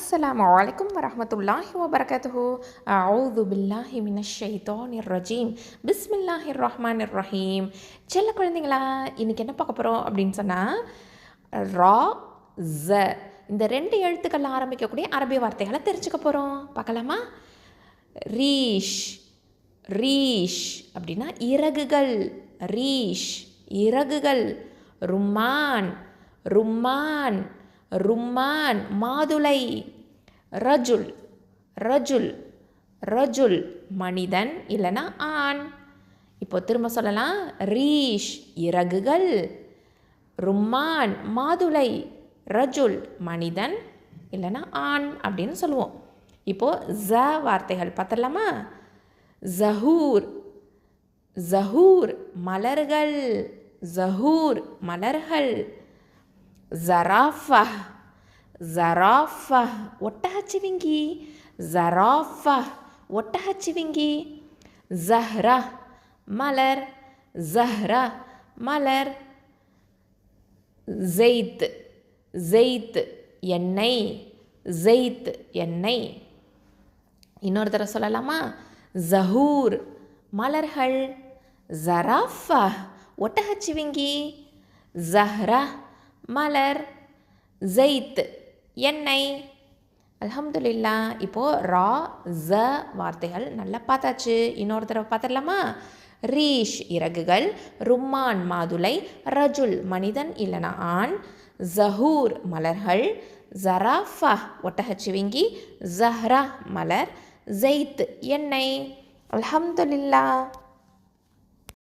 அஸ்லாம் வலைக்கம் வரமத்துல்லாஹி வபரகத்து அவுது பில்லாஹி மினஷைதோன் ரஜீம் பிஸ்மில்லாஹிர் ரஹ்மான் ரஹீம் செல்ல குழந்தைங்களா இன்றைக்கி என்ன பார்க்க போகிறோம் அப்படின்னு சொன்னால் ரா ஜ. இந்த ரெண்டு எழுத்துக்கள் ஆரம்பிக்கக்கூடிய அரபி வார்த்தைகளை தெரிஞ்சுக்க போகிறோம் பார்க்கலாமா? ரீஷ் ரீஷ் அப்படின்னா இறகுகள். ரீஷ் இறகுகள். ருமான் ருமான் ரும்மான் மாதுளை ரஜுல் ரஜுல் ரஜுல் மனிதன் இல்லைன்னா ஆண். இப்போ திரும்ப சொல்லலாம். ரீஷ் இறகுகள். ரும்மான் மாதுளை ரஜுல் மனிதன் இல்லைன்னா ஆண் அப்படின்னு சொல்லுவோம். இப்போது ஜ வார்த்தைகள் பார்த்துடலாமா? ஜஹூர் ஜஹூர் மலர்கள். ஜஹூர் மலர்கள். ஜராஃபா ஜராஃபா ஒட்டகச்சிவிங்கி ஜராஃபா ஒட்டகச்சிவிங்கி ஜஹ்ரா மலர் ஜஹ்ரா மலர் ஜெயித் ஜெயித் எண்ணெய் ஜெயித் எண்ணெய் இன்னொரு தடவை சொல்லலாமா? ஜஹூர் மலர்கள். ஜராஃபா ஒட்டகச்சிவிங்கி ஜஹ்ரா மலர் ஜெயித் எண்ணெய். அலமதுல்லா இப்போது ரா ஜ வார்த்தைகள் நல்லா பார்த்தாச்சு. இன்னொரு தடவை பார்த்துடலாமா? ரீஷ் இறகுகள் ரும்மான் மாதுளை ரஜுல் மனிதன் இல்லைனா ஆண். ஜஹூர் மலர்கள் ஜராஃபா ஒட்டகச்சிவிங்கி ஜஹ்ரா மலர் ஜெயித் எண்ணெய். அல்ஹம்துலில்லா.